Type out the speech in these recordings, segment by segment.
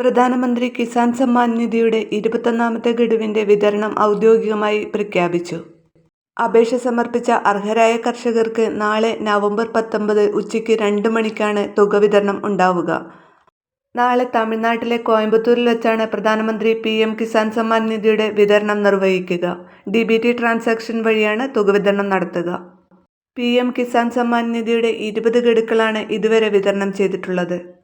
പ്രധാനമന്ത്രി കിസാൻ സമ്മാൻ നിധിയുടെ ഇരുപത്തൊന്നാമത്തെ ഗഡുവിന്റെ വിതരണം ഔദ്യോഗികമായി പ്രഖ്യാപിച്ചു. അപേക്ഷ സമർപ്പിച്ച അർഹരായ കർഷകർക്ക് നാളെ നവംബർ പത്തൊമ്പത് ഉച്ചയ്ക്ക് രണ്ട് മണിക്കാണ് തുക വിതരണം ഉണ്ടാവുക. നാളെ തമിഴ്നാട്ടിലെ കോയമ്പത്തൂരിൽ വെച്ചാണ് പ്രധാനമന്ത്രി പി എം കിസാൻ സമ്മാൻ നിധിയുടെ വിതരണം നിർവഹിക്കുക. ഡി ബി ടി ട്രാൻസാക്ഷൻ വഴിയാണ് തുക വിതരണം നടത്തുക. പി എം കിസാൻ സമ്മാൻ നിധിയുടെ ഇരുപത് ഗഡുക്കളാണ് ഇതുവരെ വിതരണം ചെയ്തിട്ടുള്ളത്.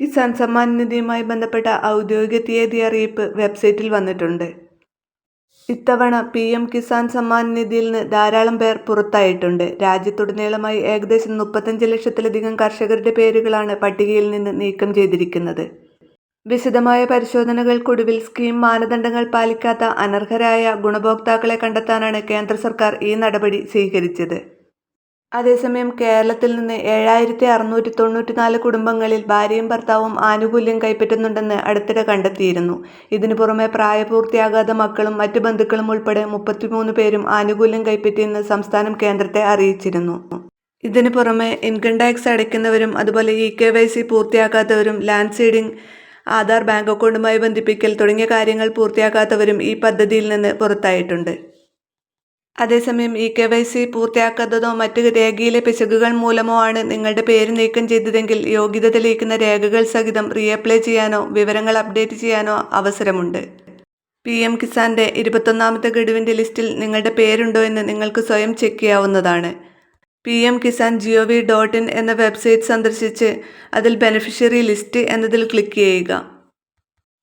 കിസാൻ സമ്മാൻ നിധിയുമായി ബന്ധപ്പെട്ട ഔദ്യോഗിക തീയതി അറിയിപ്പ് വെബ്സൈറ്റിൽ വന്നിട്ടുണ്ട്. ഇത്തവണ പി എം കിസാൻ സമ്മാൻ നിധിയിൽ നിന്ന് ധാരാളം പേർ പുറത്തായിട്ടുണ്ട്. രാജ്യത്തുടനീളമായി ഏകദേശം മുപ്പത്തഞ്ച് ലക്ഷത്തിലധികം കർഷകരുടെ പേരുകളാണ് പട്ടികയിൽ നിന്ന് നീക്കം ചെയ്തിരിക്കുന്നത്. വിശദമായ പരിശോധനകൾക്കൊടുവിൽ സ്കീം മാനദണ്ഡങ്ങൾ പാലിക്കാത്ത അനർഹരായ ഗുണഭോക്താക്കളെ കണ്ടെത്താനാണ് കേന്ദ്ര സർക്കാർ ഈ നടപടി സ്വീകരിച്ചത്. അതേസമയം കേരളത്തിൽ നിന്ന് ഏഴായിരത്തി അറുന്നൂറ്റി തൊണ്ണൂറ്റിനാല് കുടുംബങ്ങളിൽ ഭാര്യയും ഭർത്താവും ആനുകൂല്യം കൈപ്പറ്റുന്നുണ്ടെന്ന് അടുത്തിടെ കണ്ടെത്തിയിരുന്നു. ഇതിനു പുറമെ പ്രായപൂർത്തിയാകാത്ത മക്കളും മറ്റു ബന്ധുക്കളും ഉൾപ്പെടെ മുപ്പത്തിമൂന്ന് പേരും ആനുകൂല്യം കൈപ്പറ്റിയെന്ന് സംസ്ഥാനം കേന്ദ്രത്തെ അറിയിച്ചിരുന്നു. ഇതിനു പുറമെ ഇൻകം ടാക്സ് അടയ്ക്കുന്നവരും അതുപോലെ ഇ കെ വൈ സി പൂർത്തിയാക്കാത്തവരും ലാൻഡ് സീഡിംഗ്, ആധാർ ബാങ്ക് അക്കൗണ്ടുമായി ബന്ധിപ്പിക്കൽ തുടങ്ങിയ കാര്യങ്ങൾ പൂർത്തിയാക്കാത്തവരും ഈ പദ്ധതിയിൽ നിന്ന് പുറത്തായിട്ടുണ്ട്. അതേസമയം ഇ കെ വൈ സി പൂർത്തിയാക്കാത്തതോ മറ്റ് രേഖയിലെ പിശകുകൾ മൂലമോ ആണ് നിങ്ങളുടെ പേര് നീക്കം ചെയ്തതെങ്കിൽ യോഗ്യത തെളിയിക്കുന്ന രേഖകൾ സഹിതം റീഅപ്ലൈ ചെയ്യാനോ വിവരങ്ങൾ അപ്ഡേറ്റ് ചെയ്യാനോ അവസരമുണ്ട്. പി എം കിസാന്റെ ഇരുപത്തൊന്നാമത്തെ ഗഡുവിന്റെ ലിസ്റ്റിൽ നിങ്ങളുടെ പേരുണ്ടോ എന്ന് നിങ്ങൾക്ക് സ്വയം ചെക്ക് ചെയ്യാവുന്നതാണ്. P M Kisan G O V dot in എന്ന വെബ്സൈറ്റ് സന്ദർശിച്ച് അതിൽ ബെനിഫിഷ്യറി ലിസ്റ്റ് എന്നതിൽ ക്ലിക്ക് ചെയ്യുക.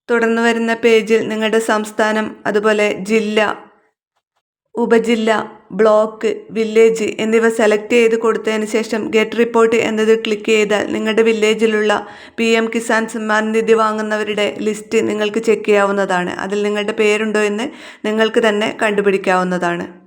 തുടർന്ന് വരുന്ന പേജിൽ നിങ്ങളുടെ സംസ്ഥാനം, അതുപോലെ ജില്ല, ഉപജില്ല, ബ്ലോക്ക്, വില്ലേജ് എന്നിവ സെലക്ട് ചെയ്ത് കൊടുത്തതിന് ശേഷം ഗെറ്റ് റിപ്പോർട്ട് എന്നതിൽ ക്ലിക്ക് ചെയ്താൽ നിങ്ങളുടെ വില്ലേജിലുള്ള പി എം കിസാൻ സമ്മാൻ നിധി വാങ്ങുന്നവരുടെ ലിസ്റ്റ് നിങ്ങൾക്ക് ചെക്ക് ചെയ്യാവുന്നതാണ്. അതിൽ നിങ്ങളുടെ പേരുണ്ടോ എന്ന് നിങ്ങൾക്ക് തന്നെ കണ്ടുപിടിക്കാവുന്നതാണ്.